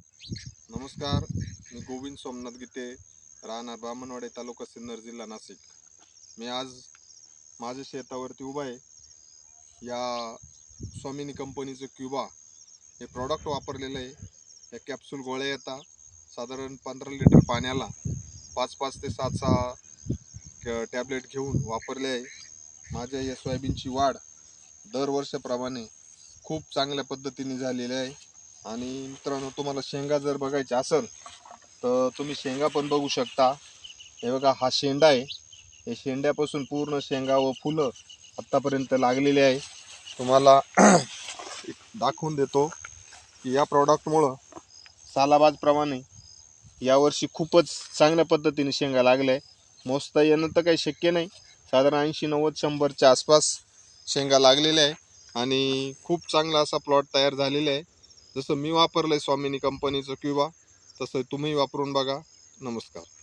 नमस्कार मी गोविंद सोमनाथ गीते राहणार बामणवाडे तालुका सिन्नर जिल्हा नाशिक. मी आज माझ्या शेतावरती उभा आहे. या स्वामिनी कंपनीचं क्युबा हे प्रॉडक्ट वापरलेलं आहे. या कॅप्सूल गोळ्या येतात. साधारण पंधरा लिटर पाण्याला पाच पाच ते सात सहा टॅबलेट घेऊन वापरले आहे. माझ्या या सोयाबीनची वाढ दरवर्षाप्रमाणे खूप चांगल्या पद्धतीने झालेली आहे. आणि मित्रांनो तुम्हाला शेंगा जर बघायच्या असेल तर तुम्ही शेंगा पण बघू शकता. हे बघा हा शेंडा आहे. हे शेंड्यापासून पूर्ण शेंगा व फुलं आत्तापर्यंत लागलेली आहे. तुम्हाला दाखवून देतो की या प्रॉडक्टमुळं सालाबाजप्रमाणे यावर्षी खूपच चांगल्या पद्धतीने शेंगा लागल्या आहे मोजता येणं तर काही शक्य नाही. साधारण ऐंशी नव्वद शंभरच्या आसपास शेंगा लागलेल्या आहे आणि खूप चांगला असा प्लॉट तयार झालेला आहे. जसं मी वापरलं आहे स्वामिनी कंपनीचं किंवा तसं तुम्ही वापरून बघा. नमस्कार.